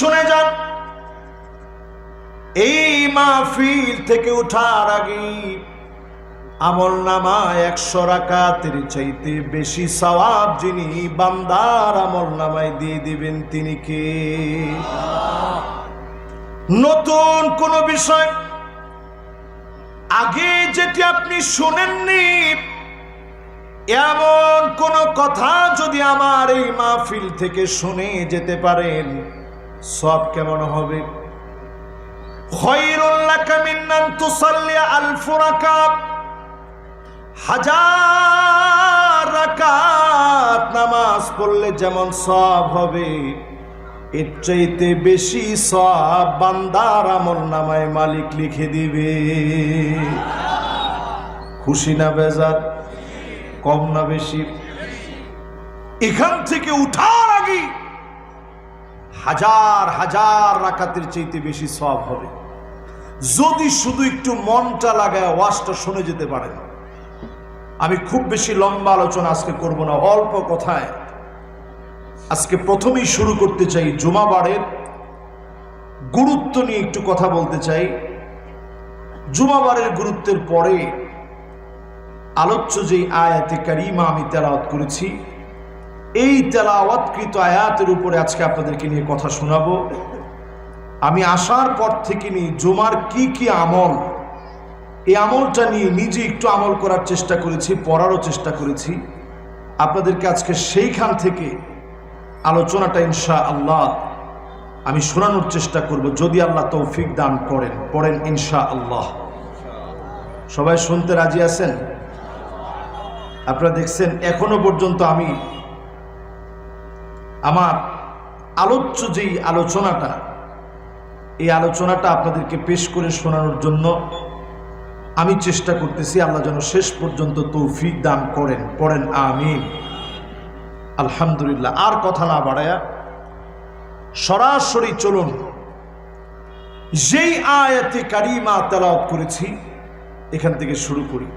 শুনে যান। এই মাহফিল থেকে উঠার আগে আমল নামা একশো রাকাতের চাইতে বেশি সওয়াব যিনি বান্দার আমল নামায় দিয়ে দিবেন তিনি কে? নতুন কোন বিষয়? আগে যেটি আপনি শোনেননি, এমন কোন কথা যদি আমার এই মাহফিল থেকে শুনে যেতে পারেন সব কেমন হবে? হাজার নামাজ পড়লে যেমন সব হবে, এর চাইতে বেশি সব বান্দার আমল নামায় মালিক লিখে দিবে। খুশি না বেজার? কম না বেশি? এখান থেকে উঠার আগে হাজার হাজার রাকাতের চাইতে বেশি সব হবে। যদি শুধু একটু মনটা লাগায় ওয়াজটা শুনে যেতে পারেন। আমি খুব বেশি লম্বা আলোচনা আজকে করব না, অল্প কথায়। আজকে প্রথমেই শুরু করতে চাই জুমাবারের গুরুত্ব নিয়ে একটু কথা বলতে চাই। জুমাবারের গুরুত্বের পরে আলোচ্য যে আয়াতে কারিমা আমি তেলাওয়াত করেছি এই তেলাওয়াতকৃত আয়াতের উপরে আজকে আপনাদেরকে নিয়ে কথা শোনাবো। আমি আসার পর থেকে নিয়ে জুমার কি কি আমল, এই আমলটা নিয়ে নিজে একটু আমল করার চেষ্টা করেছি, পড়ারও চেষ্টা করেছি। আপনাদেরকে আজকে সেইখান থেকে আলোচনাটা ইনশা আল্লাহ আমি শোনানোর চেষ্টা করব, যদি আল্লাহ তৌফিক দান করেন, পড়েন ইনশা আল্লাহ সবাই শুনতে রাজি আছেন? আপনারা দেখছেন, এখনও পর্যন্ত আমি আমার আলোচ্য যেই আলোচনাটা, এই আলোচনাটা আপনাদেরকে পেশ করে শোনানোর জন্য আমি চেষ্টা করতেছি আল্লাহ যেন শেষ পর্যন্ত তৌফিক দান করেন, পড়েন, আমিন। আলহামদুলিল্লাহ। আর কথা না বাড়ায়া সরাসরি চলুন, যেই আয়াতে কারিমা তেলাওয়াত করেছি, এখান থেকে শুরু করি।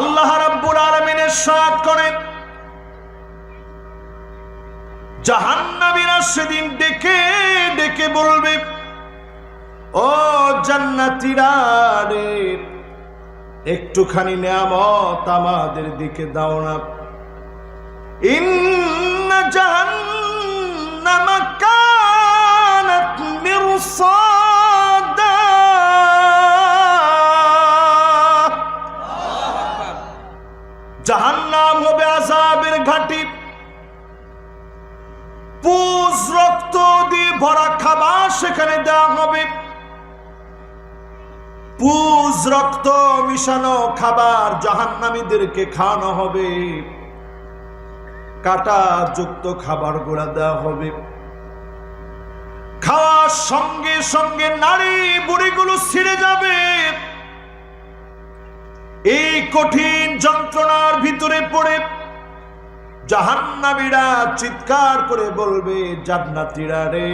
আল্লাহ রাব্বুল আলামিনের সাথ করেন জাহান্নামীরা সেদিন ডেকে ডেকে বলবে, ও জান্নাতীরা রে, একটুখানি নিয়ামত আমাদের দিকে দাও না। ইন্না জাহান্নামা কানাত মিরসাদা। জাহান্নাম হবে আযাবের ঘাঁটি ভরা খাবার সেখানে দেওয়া হবে। পুজ রক্ত মিশানো খাবার জাহান্নামীদেরকে খাওয়ানো হবে। কাটা যুক্ত খাবার গোড়া দেওয়া হবে। খাওয়ার সঙ্গে সঙ্গে নারী বুড়িগুলো ছিঁড়ে যাবে। এই কঠিন যন্ত্রণার ভিতরে পড়ে জাহান্নামীরা চিৎকার করে বলবে জান্নাতিরা রে।